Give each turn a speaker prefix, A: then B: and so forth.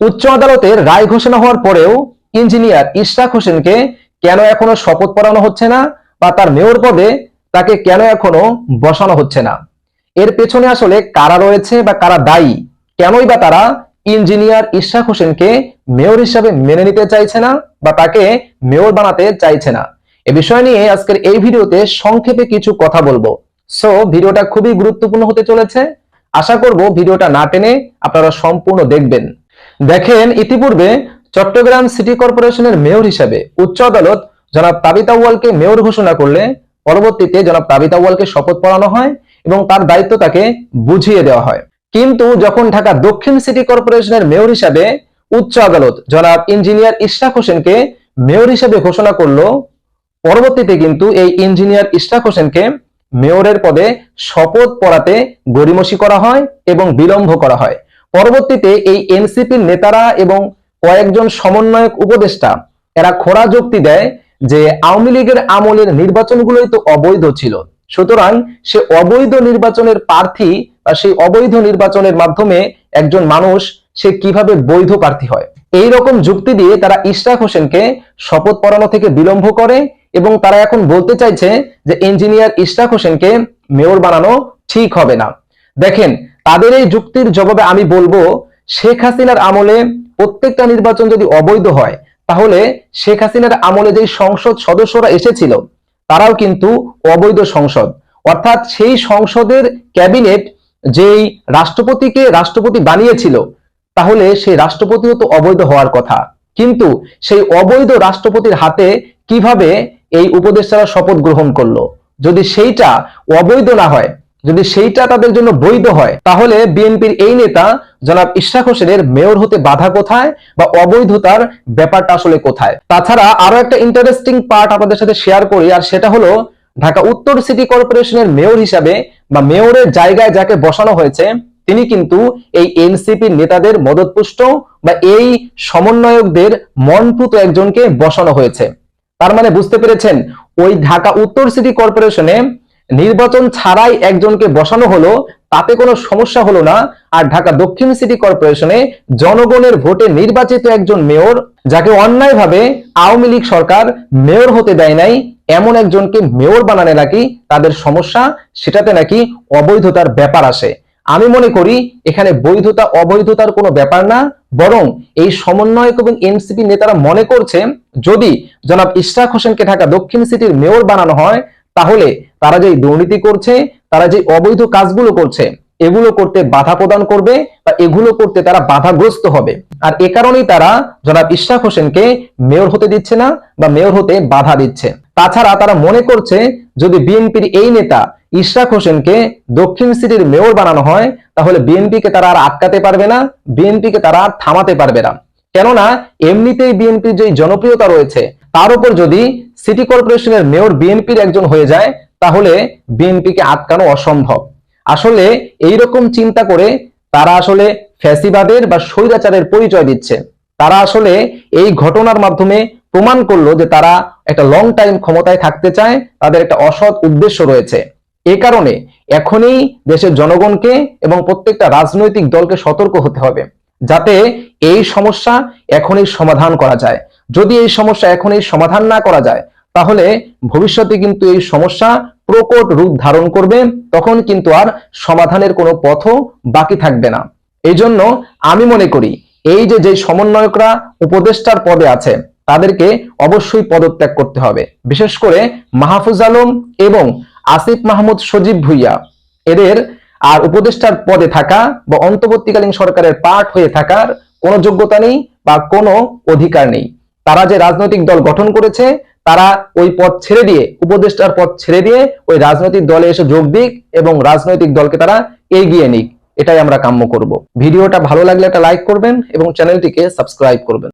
A: উচ্চ আদালতের রায় ঘোষণা হওয়ার পরেও ইঞ্জিনিয়ার ইশরাক হোসেনকে কেন এখনও শপথ পড়ানো হচ্ছে না বা তার মেয়র পদে তাকে কেন এখনও বসানো হচ্ছে না? এর পেছনে আসলে কারা রয়েছে বা কারা দায়ী? কেনই বা তারা ইঞ্জিনিয়ার ইশরাক হোসেনকে মেয়র হিসাবে মেনে নিতে চাইছে না বা তাকে মেয়র বানাতে চাইছে না? এ বিষয় নিয়ে আজকের এই ভিডিওতে সংক্ষেপে কিছু কথা বলব। সো, ভিডিওটা খুবই গুরুত্বপূর্ণ হতে চলেছে। আশা করব ভিডিওটা না টেনে আপনারা সম্পূর্ণ দেখবেন। দেখেন ইতিপূর্বে চট্টগ্রাম সিটি কর্পোরেশনের মেয়র হিসাবে উচ্চ আদালত জনাব তাবিতা ওয়ালকে মেয়র ঘোষণা করলে পরবর্তীতে জনাব তাবিতা ওয়ালকে শপথ পড়ানো হয় এবং তার দায়িত্ব তাকে বুঝিয়ে দেওয়া হয়। কিন্তু যখন ঢাকা দক্ষিণ সিটি কর্পোরেশনের মেয়র হিসাবে উচ্চ আদালত জনাব ইঞ্জিনিয়ার ইশরাক হোসেনকে মেয়র হিসেবে ঘোষণা করল, পরবর্তীতে কিন্তু এই ইঞ্জিনিয়ার ইশরাক হোসেনকে মেয়রের পদে শপথ পড়াতে গরিমসি করা হয় এবং বিলম্ব করা হয়। পরবর্তীতে এই এনসিপির নেতারা এবং কয়েকজন সমন্বয়ক উপদেষ্টা, এরা খোড়া যুক্তি দেয় যে আওয়ামী লীগের আমলের নির্বাচনগুলোই তো অবৈধ ছিল। সুতরাং সে অবৈধ নির্বাচনের প্রার্থী বা সেই অবৈধ নির্বাচনের মাধ্যমে একজন মানুষ সে কীভাবে বৈধ প্রার্থী হয়। এই রকম যুক্তি দিয়ে তারা ইশরাক হোসেনকে শপথ পড়ানো থেকে বিলম্ব করে এবং তারা এখন বলতে চাইছে যে, ইঞ্জিনিয়ার ইশরাক হোসেনকে মেয়র বানানো ঠিক হবে না। দেখেন তাদের এই যুক্তির জবাবে আমি বলব, শেখ হাসিনার আমলে প্রত্যেকটা নির্বাচন যদি অবৈধ হয়, তাহলে শেখ হাসিনার আমলে যেই সংসদ সদস্যরা এসেছিল, তারাও কিন্তু অবৈধ সংসদ। অর্থাৎ সেই সংসদের ক্যাবিনেট যেই রাষ্ট্রপতিকে রাষ্ট্রপতি বানিয়েছিল, তাহলে সেই রাষ্ট্রপতিও তো অবৈধ হওয়ার কথা। কিন্তু সেই অবৈধ রাষ্ট্রপতির হাতে কীভাবে এই উপদেষ্টারা শপথ গ্রহণ করল? যদি সেইটা অবৈধ না হয় যদি সেইটা তাদের জন্য বৈধ হয়, তাহলে বিএনপির এই নেতা জনাব ইশরাক হোসেনের মেয়র হতে বাধা কোথায় বা অবৈধতার ব্যাপারটা আসলে কোথায়? তাছাড়া আরও একটা ইন্টারেস্টিং পার্ট আপনাদের সাথে শেয়ার করি, আর সেটা হলো ঢাকা উত্তর সিটি কর্পোরেশনের মেয়র হিসাবে বা মেয়রের জায়গায় যাকে বসানো হয়েছে, তিনি কিন্তু এই এনসিপির নেতাদের মদতপুষ্ট বা এই সমন্বয়কদের মনপুত একজনকে বসানো হয়েছে। তার মানে বুঝতে পেরেছেন, ওই ঢাকা উত্তর সিটি কর্পোরেশনে নির্বাচন ছাড়াই একজনকে বসানো হলো, তাতে কোনো সমস্যা হলো না। আর ঢাকা দক্ষিণ সিটি কর্পোরেশনে জনগণের ভোটে নির্বাচিত একজন মেয়র, যাকে অন্যায়ভাবে আওয়ামী লীগ সরকার মেয়র হতে দেয় নাই, এমন একজনকে মেয়র বানানে নাকি তাদের সমস্যা, সেটাতে নাকি অবৈধতার ব্যাপার আসে। আমি মনে করি এখানে বৈধতা, অবৈধতার কোনো ব্যাপার না, বরং এই সমন্বয়ক এবং এনসিপি নেতারা মনে করছে, যদি জনাব ইশরাক হোসেনকে ঢাকা দক্ষিণ সিটির মেয়র বানানো হয়, তাহলে তারা যে দুর্নীতি করছে, তারা যে অবৈধ কাজগুলো করছে, এগুলো করতে বাধা প্রদান করবে বা এগুলো করতে তারা বাধাগ্রস্ত হবে। আর এ কারণেই তারা জনাব ইশরাক হোসেনকে মেয়র হতে দিচ্ছে না বা মেয়র হতে বাধা দিচ্ছে। তাছাড়া তারা মনে করছে, যদি বিএনপির এই নেতা ইশরাক হোসেনকে দক্ষিণ সিটির মেয়র বানানো হয়, তাহলে বিএনপিকে তারা আর আটকাতে পারবে না, বিএনপিকে তারা আর থামাতে পারবে না। কেননা, এমনিতেই বিএনপির যে জনপ্রিয়তা রয়েছে, তার উপর যদি সিটি কর্পোরেশনের মেয়র বিএনপির একজন হয়ে যায় তাহলে বিএনপিকে আটকানো অসম্ভব। আসলে এই রকম চিন্তা করে তারা আসলে ফ্যাসিবাদের বা স্বৈরাচারের পরিচয় দিচ্ছে। তারা আসলে এই ঘটনার মাধ্যমে প্রমাণ করল যে তারা একটা লং টাইম ক্ষমতায় থাকতে চায়, তাদের একটা অসৎ উদ্দেশ্য রয়েছে। এ কারণে এখনই দেশের জনগণকে এবং প্রত্যেকটা রাজনৈতিক দলকে সতর্ক হতে হবে, যাতে এই সমস্যা এখনই সমাধান করা যায়। যদি এই সমস্যা এখনই সমাধান না করা যায় তাহলে ভবিষ্যতে কিন্তু এই সমস্যা প্রকট রূপ ধারণ করবে, তখন কিন্তু আর সমাধানের কোনো পথও বাকি থাকবে না। এই জন্য আমি মনে করি, এই যে যে সমন্বয়করা উপদেষ্টার পদে আছে, তাদেরকে অবশ্যই পদত্যাগ করতে হবে। বিশেষ করে মাহফুজ আলম এবং আসিফ মাহমুদ সজীব ভুইয়া, এদের আর উপদেষ্টার পদে থাকা বা অন্তর্বর্তীকালীন সরকারের পার্ট হয়ে থাকার কোনো যোগ্যতা নেই বা কোনো অধিকার নেই। তারা যে রাজনৈতিক দল গঠন করেছে, তারা ওই পদ ছেড়ে দিয়ে, উপদেষ্টার পদ ছেড়ে দিয়ে ওই রাজনৈতিক দলে এসে যোগ দিক এবং রাজনৈতিক দলকে তারা এগিয়ে নিক। এটাই আমরা কাম্য করব। ভিডিওটা ভালো লাগলে একটা লাইক করবেন এবং চ্যানেলটিকে সাবস্ক্রাইব করবেন।